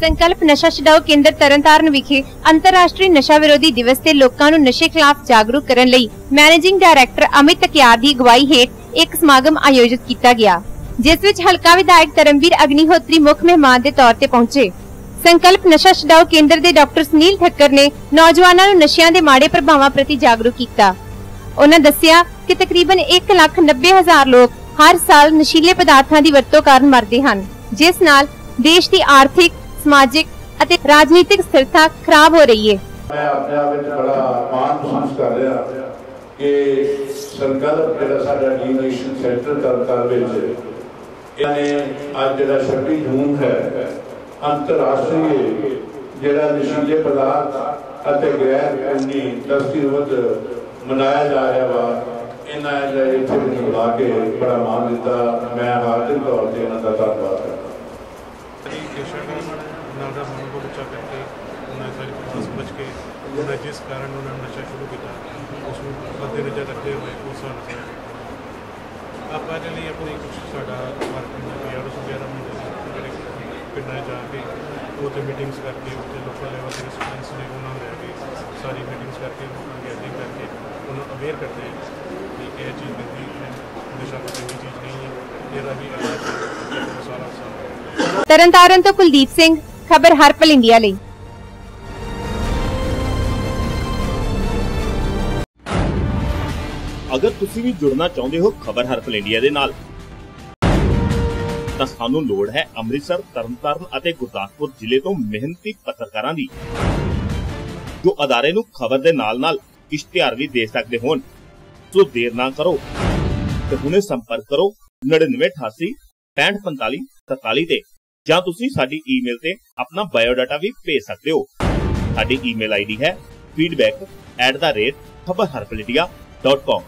ਸੰਕਲਪ ਨਸ਼ਾ ਛਡਾਓ ਕੇਂਦਰ ਤਰਨਤਾਰਨ ਵਿਖੇ ਅੰਤਰਰਾਸ਼ਟਰੀ ਨਸ਼ਾ ਵਿਰੋਧੀ ਦਿਵਸ ਤੇ ਲੋਕਾਂ ਨੂੰ ਨਸ਼ੇ ਖਿਲਾਫ ਜਾਗਰੂਕ ਕਰਨ ਲਈ ਮੈਨੇਜਿੰਗ ਡਾਇਰੈਕਟਰ ਅਮਿਤ ਤਕਿਆਰ ਦੀ ਅਗਵਾਈ ਹੇਠ ਇੱਕ ਸਮਾਗਮ ਆਯੋਜਿਤ ਕੀਤਾ ਗਿਆ ਜਿਸ ਵਿੱਚ ਹਲਕਾ ਵਿਧਾਇਕ ਧਰਮਵੀਰ ਅਗਨੀਹੋਤਰੀ ਮੁੱਖ ਮਹਿਮਾਨ ਦੇ ਤੌਰ ਤੇ ਪਹੁੰਚੇ। ਸੰਕਲਪ ਨਸ਼ਾ ਛਡਾਓ ਕੇਂਦਰ ਦੇ ਡਾਕਟਰ ਸੁਨੀਲ ਠੱਕਰ ਨੇ ਨੌਜਵਾਨਾਂ ਨੂੰ ਨਸ਼ਿਆਂ ਦੇ ਮਾੜੇ ਪ੍ਰਭਾਵਾਂ ਪ੍ਰਤੀ ਜਾਗਰੂਕ ਕੀਤਾ। ਉਹਨਾਂ ਦੱਸਿਆ ਕਿ ਤਕਰੀਬਨ 1,90,000 ਲੋਕ ਹਰ ਸਾਲ ਨਸ਼ੀਲੇ ਪਦਾਰਥਾਂ ਦੀ ਵਰਤੋਂ ਕਾਰਨ ਮਰਦੇ ਹਨ ਜਿਸ ਨਾਲ ਦੇਸ਼ ਦੀ ਆਰਥਿਕ ਸਮਾਜਿਕ ਅਤੇ ਰਾਜਨੀਤਿਕ ਸਥਿਰਤਾ ਖਰਾਬ ਹੋ ਰਹੀ ਹੈ। ਮੈਂ ਆਪਣੇ ਆਪ ਵਿੱਚ ਬੜਾ ਮਾਣ ਮਹਿਸੂਸ ਕਰ ਰਿਹਾ ਕਿ ਸੰਕਲਪ ਜਿਹੜਾ ਸਾਡਾ ਡੀਨੇਸ਼ਨ ਸੈਂਟਰ ਕਰਤਾਰ ਵਿੱਚ ਇਹਨਾਂ ਨੇ ਅੱਜ ਜਿਹੜਾ 26 ਜੂਨ ਹੈ ਅੰਤਰਰਾਸ਼ਟਰੀ ਜਿਹੜਾ ਨਸ਼ੀਲੇ ਪਦਾਰਥ ਅਤੇ ਗੈਰ ਕਾਨੂੰਨੀ ਤਸਕਰੀ ਵਿਰੁੱਧ ਮਨਾਇਆ ਜਾ ਰਿਹਾ ਵਾ ਇਹਨਾਂ ਨੇ ਇੱਥੇ ਬੁਲਾ ਕੇ ਬੜਾ ਮਾਣ ਦਿੱਤਾ। ਮੈਂ ਹਾਜ਼ਰ ਤੌਰ ਤੇ ਇਹਨਾਂ ਦਾ ਧੰਨਵਾਦ ਕਰਦਾ। ਸਾਰੀ ਦੇਸ਼ਾਂ ਦਾ ਨਾਲ ਦਾ ਮਨੋਬਲ ਉੱਚਾ ਕਰਕੇ ਉਹਨਾਂ ਸਾਰੀ ਪ੍ਰਵਾਸ ਬਚ ਕੇ ਉਹਨਾਂ ਜਿਸ ਕਾਰਨ ਉਹਨਾਂ ਨੇ ਨਸ਼ਾ ਸ਼ੁਰੂ ਕੀਤਾ, ਉਸ ਨੂੰ ਮੱਦੇ ਨਜ਼ਰ ਰੱਖਦੇ ਹੋਏ ਉਸ ਸਾਨੂੰ ਸਾਰਾ ਆਪਾਂ ਇਹਦੇ ਲਈ ਆਪਣੀ ਕੁਝ ਸਾਡਾ ਵਰਕ ਪੀਆਰਓਸ ਵਗੈਰਾ ਹੁੰਦੇ ਸੀ ਜਿਹੜੇ ਪਿੰਡਾਂ 'ਚ ਜਾ ਕੇ ਉੱਥੇ ਮੀਟਿੰਗਸ ਕਰਕੇ ਉੱਥੇ ਲੋਕਲ ਲੈਵਲ ਦੇ ਸਟੂਡੈਂਟਸ ਨੇ ਉਹਨਾਂ ਨੂੰ ਲੈ ਕੇ ਸਾਰੀ ਮੀਟਿੰਗਸ ਕਰਕੇ ਗੈਦਰਿੰਗ ਕਰਕੇ ਉਹਨਾਂ ਨੂੰ ਅਵੇਅਰ ਕਰਦੇ ਹਾਂ ਕਿ ਇਹ ਚੀਜ਼ ਗੰਦੀ ਹੈ ਨਸ਼ਾ ਕੋਈ ਚੰਗੀ ਚੀਜ਼ ਨਹੀਂ ਹੈ, ਇਹਦਾ ਵੀ ਇਲਾਜ ਹੈ ਸਾਰਾ ਸਾਰਾ ਤਰਨਤਾਰਨ ਤੋਂ ਕੁਲਦੀਪ ਸਿੰਘ। ਖਬਰ ਹਰਪਲ ਇੰਡੀਆ ਲਈ। ਅਗਰ ਤੁਸੀਂ ਵੀ ਜੁੜਨਾ ਚਾਹੁੰਦੇ ਹੋ ਖਬਰ ਹਰਪਲ ਇੰਡੀਆ ਦੇ ਨਾਲ, ਤਾਂ ਸਾਨੂੰ ਲੋੜ ਹੈ ਅੰਮ੍ਰਿਤਸਰ, ਤਰਨਤਾਰਨ ਅਤੇ ਗੁਰਦਾਸਪੁਰ ਜ਼ਿਲ੍ਹੇ ਤੋਂ ਮਿਹਨਤੀ ਪੱਤਰਕਾਰਾਂ ਦੀ, ਜੋ ਅਦਾਰੇ ਨੂੰ ਖਬਰ ਦੇ ਨਾਲ-ਨਾਲ ਇਸ਼ਤਿਹਾਰ ਵੀ ਦੇ ਸਕਦੇ ਹੋਣ। ਸੋ ਦੇਰ ਨਾ ਕਰੋ, ਤੇ ਹੁਣੇ ਸੰਪਰਕ ਕਰੋ 9988 6545 47 ਤੇ। ਜਾਂ ਤੁਸੀਂ ਸਾਡੀ ਈਮੇਲ ਤੇ ਆਪਣਾ ਬਾਇਓਡਾਟਾ ਵੀ ਭੇਜ ਸਕਦੇ ਹੋ। ਸਾਡੀ ਈਮੇਲ ਆਈਡੀ ਹੈ feedback@khabarharpalindia.com